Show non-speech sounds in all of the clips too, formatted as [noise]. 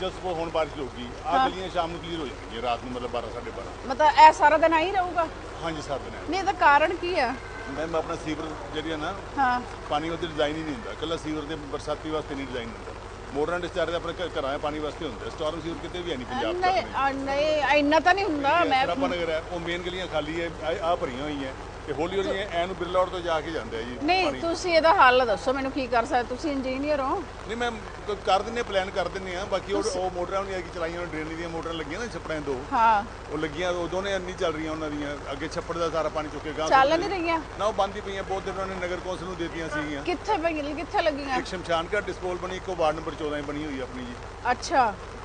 ਜਸ ਕੋ ਹੁਣ ਬਾਰਿਸ਼ ਹੋਊਗੀ। ਆ ਗਲੀਆਂ ਸ਼ਾਮ ਨੂੰ ਕਲੀਅਰ ਹੋ ਜਾਣਗੀਆਂ ਰਾਤ ਨੂੰ ਮਤਲਬ 12 12:30 ਮਤਲਬ ਇਹ ਸਾਰਾ ਦਿਨ ਆਈ ਰਹੂਗਾ? ਹਾਂਜੀ ਸੱਤ ਦਿਨ ਨਹੀਂ ਇਹਦਾ ਕਾਰਨ ਕੀ ਆ? ਮੈਮ ਆਪਣਾ ਸੀਵਰ ਜਿਹੜੀ ਹੈ ਨਾ ਹਾਂ। ਪਾਣੀ ਉਹਦੇ ਡਿਜ਼ਾਈਨ ਹੀ ਨਹੀਂ ਹੁੰਦਾ। ਕੱਲਾ ਸੀਵਰ ਦੇ ਬਰਸਾਤੀ ਵਾਸਤੇ ਨਹੀਂ ਡਿਜ਼ਾਈਨ ਹੁੰਦਾ। ਮੋਟਰਾਂ ਡਿਸਚਾਰਜ ਆਪਣੇ ਘ- ਘਰਾਂ 'ਚ ਪਾਣੀ ਵਾਸਤੇ ਹੁੰਦਾ ਸਟਾਰਮ ਸੀਵਰ ਕਿਤੇ ਵੀ ਹੈ ਨਹੀਂ ਪੰਜਾਬ 'ਚ ਨਹੀਂ ਆ, ਨਹੀਂ ਇੰਨਾ ਤਾਂ ਨਹੀਂ ਹੁੰਦਾ ਮੈਂ ਸਰਾਪਾ ਨਗਰ ਹੈ ਉਹ ਮੇਨ ਗਲੀਆਂ ਖਾਲੀ ਹੈ ਆ ਭਰੀਆਂ ਹੋਈਆਂ। ਤੇ ਹੌਲੀ ਹੌਲੀ ਐ ਨੂੰ ਬਿਰਲਾ ਰੋਡ ਤੋਂ ਜਾ ਕੇ ਜਾਂਦੇ ਆ ਜੀ ਨਹੀਂ ਤੁਸੀਂ ਇਹਦਾ ਹੱਲ ਦੱਸੋ ਮੈਨੂੰ ਕੀ ਕਰ ਸਕਦੇ ਤੁਸੀਂ ਇੰਜੀਨੀਅਰ ਹੋ? ਨਹੀਂ ਮੈਂ ਕ- ਕਰ ਦਿੰਨੇ ਪਲਾਨ ਕਰ ਦਿੰਨੇ ਆ ਬਾਕੀ ਉਹ ਉਹ ਮੋਟਰਾਂ ਨਹੀਂ ਆ ਕਿ ਚਲਾਈਆਂ ਡਰੇਨ ਦੀਆਂ ਮੋਟਰਾਂ ਲੱਗੀਆਂ ਨਾ ਛੱਪੜਾਂ ਦੋ। ਹਾਂ। ਉਹ ਲੱਗੀਆਂ ਉਹ ਦੋਨੇ ਨਹੀਂ ਚੱਲ ਰਹੀਆਂ ਉਹਨਾਂ ਦੀਆਂ। ਅੱਗੇ ਛੱਪੜ ਦਾ ਸਾਰਾ ਪਾਣੀ ਚੁੱਕੇ ਗਾਂ ਚੱਲ ਨਹੀਂ ਰਹੀਆਂ। ਨਾ ਉਹ ਬੰਦ ਹੀ ਪਈਆਂ ਬਹੁਤ ਦਿਨ ਉਹਨਾਂ ਨੇ ਨਗਰ ਕੌਂਸਲ ਨੂੰ ਦੇਤੀਆਂ ਸੀਗੀਆਂ। ਕਿੱਥੇ ਪਈਆਂ ਕਿੱਥੇ ਲੱਗੀਆਂ? ਇੱਕ ਸ਼ਮਸ਼ਾਨ ਘਾਟ ਡਿਸਪੋਲ ਬਣੀ ਇੱਕੋ ਵਾਰਡ ਨੰਬਰ 14 ਬਣੀ ਹੋਈ ਆਪਣੀ ਜੀ। ਅੱਛਾ।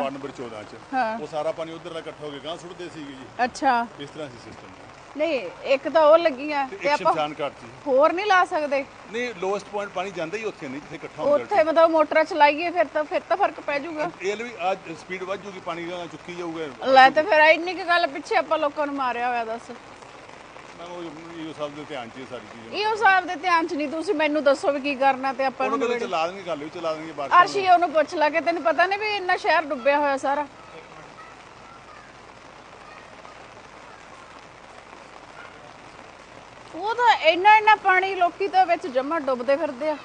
ਵਾਰਡ ਨੰਬਰ 14 ਚ। ਹਾਂ। ਉਹ ਸਾਰਾ ਪਾਣੀ ਉਧਰ ਦਾ ਇਕੱਠਾ ਹੋ ਕੇ ਗਾਂ ਸੁੱਟਦੇ ਸੀਗੇ ਜੀ। ਅੱਛਾ। ਇਸ ਤਰ੍ਹਾਂ ਸੀ ਸਿਸਟਮ ਨਹੀਂ ਇੱਕ ਤਾਂ ਉਹ ਲੱਗੀਆਂ ਤੇ ਤੇ ਇੱਕ ਆਪਾਂ ਸ਼ਮਸ਼ਾਨ ਘਾਟ ਸੀ। ਹੋਰ ਨਹੀਂ ਲਾ ਸਕਦੇ। ਨਹੀਂ ਲੋਐਸਟ ਪੁਆਇੰਟ ਪਾਣੀ ਜਾਂਦਾ ਹੀ ਉੱਥੇ ਨਹੀਂ ਜਿੱਥੇ ਇਕੱਠਾ ਹੁੰਦਾ ਉੱਥੇ ਮਤਲਬ ਮੋਟਰਾਂ ਚਲਾਈਏ ਫਿਰ ਤਾਂ ਫਿਰ ਤਾਂ ਫ਼ਰਕ ਪੈ ਜਾਊਗਾ। ਇਹ ਵੀ ਅੱਜ ਸਪੀਡ ਵੱਧ ਜੂਗੀ ਪਾਣੀ ਗਾਂ ਚੁੱਕੀ ਜਾਊਗਾ। ਲੈ ਤੇ ਫਿਰ ਇੰਨੀ ਕੁ ਗੱਲ ਪਿੱਛੇ ਆਪਾਂ ਲੋਕਾਂ ਨੂੰ ਮਾਰਿਆ ਹੋਇਆ ਦੱਸ। ਮੈਂ ਉਹ ਇਹ ਸਭ ਦੇ ਧਿਆਨ ਚ ਇਹ ਸਾਰੀ ਚੀਜ਼ਾਂ। ਇਹੋ ਸਾਹਿਬ ਦੇ ਧਿਆਨ ਚ ਨਹੀਂ ਤੁਸੀਂ ਮੈਨੂੰ ਦੱਸੋ ਵੀ ਕੀ ਕਰਨਾ ਤੇ ਆਪਾਂ ਉਹਨੂੰ ਨੂੰ ਕਹਿੰਦੇ ਚਲਾ ਦੇਣਗੇ ਗੱਲ ਵੀ ਚਲਾ ਦੇਣਗੇ ਬਾਅਦ ਅਰਸ਼ੀ ਉਹਨੂੰ ਪੁੱਛ ਲਾ ਕਿ ਤੈਨੂੰ ਪਤਾ ਨਹੀਂ ਵੀ ਇੰਨਾ ਸ਼ਹਿਰ ਡੁੱਬਿਆ ਹੋਇਆ ਸਾਰਾ। ਉਹ ਤਾਂ ਇੰਨਾ ਇੰਨਾ ਪਾਣੀ ਲੋਕੀ ਤਾਂ ਵਿੱਚ ਜਮਾ ਡੁੱਬਦੇ ਫਿਰਦੇ ਆ।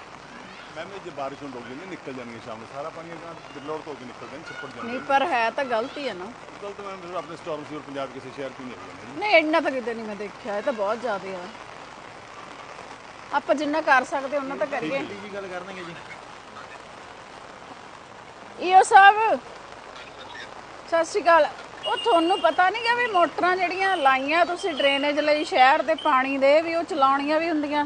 ਮੈਂ ਵੀ ਜੇ ਬਾਰਿਸ਼ ਹੋਣ ਲੱਗ ਜਾਂਦੀ ਨਿਕਲ ਜਾਣਗੇ ਸ਼ਾਮ ਨੂੰ। ਸਾਰਾ ਪਾਣੀ ਅਗਾਂ ਬਿਰਲੋੜ ਤੋਂ ਕੇ ਨਿਕਲ ਜਾਣ ਛੱਪੜ ਜਾਂਦੇ। ਨਹੀਂ ਪਰ ਹੈ ਤਾਂ ਗਲਤੀ ਹੈ ਨਾ। ਗਲਤ ਮੈਂ ਫਿਰ ਆਪਣੇ ਸਟਾਰਮ ਸੀਵਰ ਪੰਜਾਬ ਕਿਸੇ ਸ਼ਹਿਰ ਤੋਂ ਨਹੀਂ ਹੈਗੇ ਨਹੀਂ ਇੰਨਾ ਤਾਂ ਕਿਤੇ ਨਹੀਂ ਮੈਂ ਦੇਖਿਆ ਇਹ ਤਾਂ ਬਹੁਤ ਜ਼ਿਆਦਾ ਆ। ਆਪਾਂ ਜਿੰਨਾ ਕਰ ਸਕਦੇ ਉਹਨਾਂ ਤਾਂ ਕਰੀਏ। ਕੀ ਗੱਲ ਕਰਨਗੇ ਜੀ। ਈਓ ਸਾਹਿਬ ਸਤਿ ਸ਼੍ਰੀ ਅਕਾਲ। ਉਹ ਤੁਹਾਨੂੰ ਪਤਾ ਨਹੀਂ ਕਿ ਵੀ ਮੋਟਰਾਂ ਜਿਹੜੀਆਂ ਲਾਈਆਂ ਤੁਸੀਂ ਡਰੇਨੇਜ ਲਈ ਸ਼ਹਿਰ ਦੇ ਪਾਣੀ ਦੇ ਵੀ ਉਹ ਚਲਾਉਣੀਆਂ ਵੀ ਹੁੰਦੀਆਂ।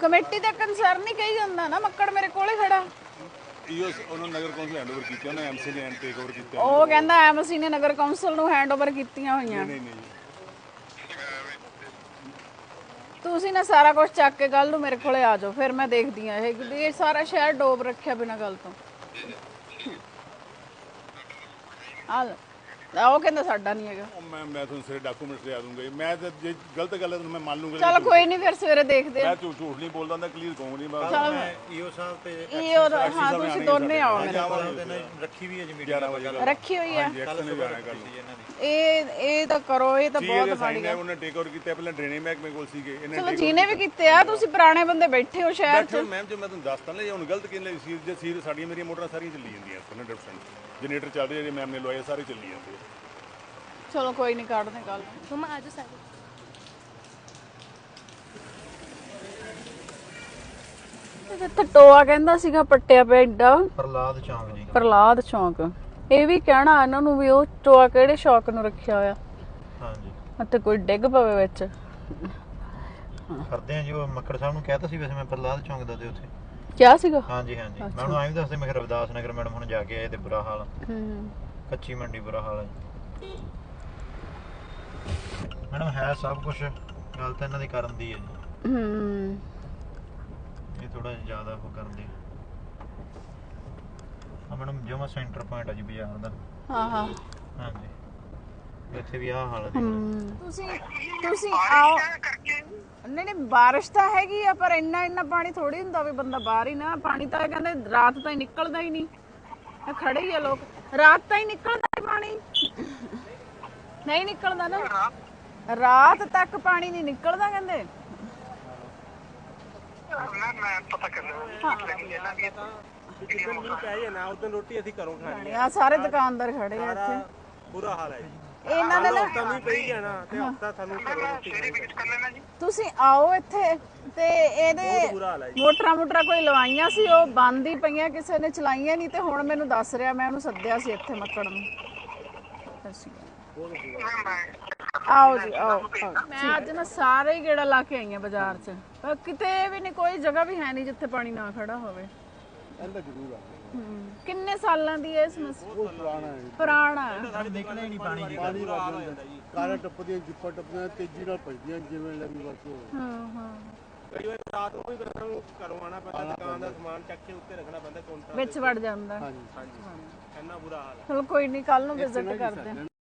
ਕਮੇਟੀ ਦਾ ਕੰਸਰਨ ਹੀ ਕਹੀ ਜਾਂਦਾ ਨਾ ਮੱਕੜ ਮੇਰੇ ਕੋਲੇ ਖੜਾ। ਇਹੋ ਉਹਨਾਂ ਨਗਰ ਕੌਂਸਲ ਹੈਂਡਓਵਰ ਕੀਤੀ ਉਹਨਾਂ ਐਮਸੀ ਨੇ ਟੇਕ ਓਵਰ ਕੀਤਾ। ਉਹ ਕਹਿੰਦਾ ਐਮਸੀ ਨੇ ਨਗਰ ਕੌਂਸਲ ਨੂੰ ਹੈਂਡਓਵਰ ਕੀਤੀਆਂ ਹੋਈਆਂ। ਨਹੀਂ ਨਹੀਂ ਤੁਸੀਂ ਨਾ ਸਾਰਾ ਕੁਝ ਚੱਕ ਕੇ ਕੱਲ ਨੂੰ ਮੇਰੇ ਕੋਲੇ ਆ ਜਾਓ ਫਿਰ ਮੈਂ ਦੇਖਦੀ ਆ ਇਹ ਇਹ ਸਾਰਾ ਸ਼ਹਿਰ ਡੋਬ ਰੱਖਿਆ ਬਿਨਾਂ ਗੱਲ ਤੋਂ। [coughs] ਆ ਲੈ ਆ ਉਹ ਕਹਿੰਦਾ ਸਾਡਾ ਨਹੀਂ ਹੈਗਾ। ਉਹ ਮੈਂ ਮੈਂ ਤੁਹਾਨੂੰ ਸਾਰੇ ਡਾਕੂਮੈਂਟਸ ਲਿਆ ਦੂੰਗਾ ਜੀ। ਮੈਂ ਤਾਂ ਜੇ ਗਲਤ ਗੱਲ ਹੈ ਤਾਂ ਮੈਂ ਮੰਨ ਲੂੰਗਾ ਜੀ। ਚਲ ਕੋਈ ਨਹੀਂ ਫਿਰ ਸਵੇਰੇ ਦੇਖਦੇ ਆ ਮੈਂ ਝੂਠ ਝੂਠ ਨਹੀਂ ਬੋਲਦਾ ਹੁੰਦਾ ਕਲੀਅਰ ਕਹੂੰਗਾ ਨਹੀਂ ਮੈਂ ਮੈਂ ਈਓ ਸਾਹਿਬ ਤੇ ਇਹ ਹਾਂ ਤੁਸੀਂ ਦੋਨੇ ਆਓ ਮੇਰੇ ਸਾਹਿਬ ਦੇ ਨਾਲ ਰੱਖੀ ਵੀ ਹੈ ਜੀ ਮੀਟਿੰਗ 11 ਵਜੇ ਰੱਖੀ ਹੋਈ ਆ ਐਕਸ਼ਨ ਨੇ ਜਾਣਾ ਕਰ ਜੀ ਇਹਨਾਂ ਦੀ। ਇਹ ਇਹ ਤਾਂ ਕਰੋ ਇਹ ਤਾਂ ਜੀ ਬਹੁਤ ਮਾੜੀ ਹੈ। ਉਹਨੇ ਟੇਕ ਓਵਰ ਕੀਤਾ ਪਹਿਲਾਂ ਡਰੇਨੇਜ ਮਹਿਕਮੇ ਕੋਲ ਸੀਗੇ ਇਹਨੇ ਚਲੋ ਜਿਹਨੇ ਵੀ ਕੀਤੇ। ਆ ਤੁਸੀਂ ਪੁਰਾਣੇ ਬੰਦੇ ਬੈਠੇ ਹੋ ਸ਼ਹਿਰ 'ਚ। ਬੈਠੇ ਮੈਮ ਜੋ ਮੈਂ ਤੁਹਾਨੂੰ ਦੱਸਤਾ ਨਾ ਜੇ ਹੁਣ ਗਲਤ ਕਿਹਨੇ ਸੀ ਜੇ ਸੀ ਸਾਡੀਆਂ ਮੇਰੀਆਂ ਮੋਟਰਾਂ ਸਾਰੀਆਂ ਚੱਲੀ ਜਾਂਦੀਆਂ 100% ਜਨਰੇਟਰ ਚੱਲਦੇ ਜਿਹੜੇ ਮੈਮ ਨੇ ਲਵਾਏ ਸਾਰੇ ਚੱਲੀ ਜਾਂਦੇ ਆ। ਚਲੋ ਕੋਈ ਨਹੀਂ ਕੱਢਦੇ ਕੱਲ ਮਮਾ ਆਜੋ ਸਾਰੇ। ਇੱਥੇ ਟੋਆ ਕਹਿੰਦਾ ਸੀਗਾ ਪੱਟਿਆ ਪਿਆ ਏਡਾ। ਪ੍ਰਲਾਦ ਚੌਂਕ ਜੀ। ਪ੍ਰਲਾਦ ਚੌਂਕ। ਇਹ ਵੀ ਕਹਿਣਾ ਇਹਨਾਂ ਨੂੰ ਵੀ ਉਹ ਟੋਆ ਕਿਹੜੇ ਸ਼ੌਕ ਨੂੰ ਰੱਖਿਆ ਹੋਇਆ। ਹਾਂਜੀ। ਅਤੇ ਕੋਈ ਡਿੱਗ ਪਵੇ ਵਿੱਚ। ਕਰਦੇ ਆ ਜੀ ਉਹ ਮੱਕੜ ਸਾਹਿਬ ਨੂੰ ਕਹਿਤਾ ਸੀ ਵੈਸੇ ਮੈਂ ਪ੍ਰਲਾਦ ਚੌਂਕ ਦਾ ਤੇ ਉੱਥੇ। ਕਿਆ ਸੀਗਾ? ਹਾਂਜੀ ਹਾਂਜੀ। ਮੈਂ ਉਹਨੂੰ ਐਂ ਵੀ ਦੱਸਦੇ ਮੈਂ ਰਵਿਦਾਸ ਨਗਰ ਮੈਡਮ ਹੁਣ ਜਾ ਕੇ ਆਏ ਤੇ ਬੁਰਾ ਹਾਲ। ਹੂੰ। ਕੱਚੀ ਮੰਡੀ ਬੁਰਾ ਹਾਲ ਹੈ ਜੀ। ਮੈਡਮ ਹੈ ਸਭ ਕੁਝ ਗੱਲ ਤਾਂ ਇਹਨਾਂ ਦੀ ਕਰਨ ਦੀ ਹੈ ਜੀ। ਹੂੰ। ਇਹ ਥੋੜਾ ਜ਼ਿਆਦਾ ਉਹ ਕਰਦੇ ਆ ਮੈਡਮ ਜਮਾ ਸੈਂਟਰ ਪੁਆਇੰਟ ਆ ਜੀ ਬਾਜ਼ਾਰ ਦਾ। ਹਾਂ ਹਾਂ। ਹਾਂਜੀ। ਇੱਥੇ ਵੀ ਆਹ ਹਾਲ ਹੈ। ਤੁਸੀਂ ਤੁਸੀਂ ਆਓ। ਨਹੀਂ ਨਹੀਂ ਬਾਰਿਸ਼ ਤਾਂ ਹੈਗੀ ਆ ਪਰ ਇੰਨਾ ਇੰਨਾ ਪਾਣੀ ਥੋੜੀ ਹੁੰਦਾ ਵੀ ਬੰਦਾ ਬਾਹਰ ਹੀ ਨਾ। ਪਾਣੀ ਤਾਂ ਕਹਿੰਦੇ ਰਾਤ ਤਾਂ ਹੀ ਨਿਕਲਦਾ ਹੀ ਨਹੀਂ। ਇਹ ਖੜੇ ਹੀ ਆ ਲੋਕ। ਰਾਤ ਤਾਂ ਹੀ ਨਿਕਲਦਾ ਹੀ ਪਾਣੀ। ਨਹੀਂ ਨਿਕਲਦਾ ਨਾ। ਰਾਤ ਤੱਕ ਪਾਣੀ ਨਹੀਂ ਨਿਕਲਦਾ ਕਹਿੰਦੇ। ਮੈਂ ਮੈਂ ਪਤਾ ਕਰ ਲਿਆ ਲੇਕਿਨ ਇਹਨਾਂ ਦੀ ਜਿੱਦਣ ਮੀਂਹ ਪੈ ਜਾਣਾ ਉਦੋਂ ਰੋਟੀ ਅਸੀਂ ਘਰੋਂ ਖਾਣੀ ਆ। ਸਾਰੇ ਦੁਕਾਨਦਾਰ ਖੜੇ ਆ ਇੱਥੇ। ਬੁਰਾ ਹਾਲ ਹੈ ਜੀ। ਇਹਨਾਂ ਨੇ ਨਾ ਹਫਤਾ ਮੀਂਹ ਪਈ ਜਾਣਾ ਤੇ ਹਫਤਾ ਸਾਨੂੰ ਘਰੋਂ ਰੋਟੀ ਸਵੇਰੇ ਵਿਜ਼ਿਟ ਕਰ ਲੈਣਾ ਜੀ। ਤੁਸੀਂ ਆਓ ਇੱਥੇ ਤੇ ਇਹਦੇ ਬੁਰਾ ਹਾਲ ਹੈ ਜੀ। ਮੋਟਰਾਂ ਮੋਟਰਾਂ ਕੋਈ ਲਵਾਈਆਂ ਸੀ ਉਹ ਬੰਦ ਹੀ ਪਈਆਂ ਕਿਸੇ ਨੇ ਚਲਾਈਆਂ ਨਹੀਂ ਤੇ ਹੁਣ ਮੈਨੂੰ ਦੱਸ ਰਿਹਾ ਮੈਂ ਉਹਨੂੰ ਸੱਦਿਆ ਸੀ ਇੱਥੇ ਮੱਕੜ ਨੂੰ। ਸਤਿ ਸ਼੍ਰੀ ਅਕਾਲ। ਮੈਂ ਮੈਂ ਆਓ ਜੀ ਆਓ। ਮੈਂ ਅੱਜ ਨਾ ਸਾਰੇ ਹੀ ਗੇੜਾ ਲਾ ਕੇ ਆਈ ਹਾਂ ਬਾਜ਼ਾਰ 'ਚ। ਪਰ ਕਿਤੇ ਵੀ ਨਹੀਂ ਕੋਈ ਜਗ੍ਹਾ ਵੀ ਹੈ ਨਹੀਂ ਜਿੱਥੇ ਪਾਣੀ ਨਾ ਖੜਾ ਹੋਵੇ। ਇਹਦਾ ਜ਼ਰੂਰ ਆ। ਹੂੰ। ਕਿੰਨੇ ਸਾਲਾਂ ਦੀ ਹੈ ਇਹ ਸਮੱਸਿਆ ਬਹੁਤ ਪੁਰਾਣਾ ਹੈ। ਪੁਰਾਣਾ ਹੈ। ਨਿਕਲੇ ਨਹੀਂ ਪਾਣੀ ਦੀ ਪਾਣੀ ਵੱਜ ਜਾਂਦਾ ਕਾਰਾਂ ਟੱਪਦੀਆਂ ਜਿੱਪਾਂ ਟੱਪਦੀਆਂ ਤੇਜ਼ੀ ਨਾਲ ਭਜਦੀਆਂ ਜਿਵੇਂ ਲੱਗੀ ਬਸ ਉਹ ਹਾਂ ਹਾਂ। ਕਈ ਵਾਰ ਰਾਤ ਨੂੰ ਵੀ ਬੰਦੇ ਨੂੰ ਘਰੋਂ ਆਣਾ ਪੈਂਦਾ ਦੁਕਾਨ ਦਾ ਸਮਾਨ ਚੱਕ ਕੇ ਉੱਤੇ ਰੱਖਣਾ ਪੈਂਦਾ ਕਾਊਂਟਰ ਵਿੱਚ ਵੜ ਜਾਂਦਾ। ਹਾਂਜੀ। ਹਾਂਜੀ। ਇੰਨਾ ਬੁਰਾ ਹਾਲ ਹੈ। ਚਲੋ ਕੋਈ ਨਹੀਂ ਕੱਲ ਨੂੰ ਵਿਜ਼ਿਟ ਕਰਦੇ ਹਾਂ।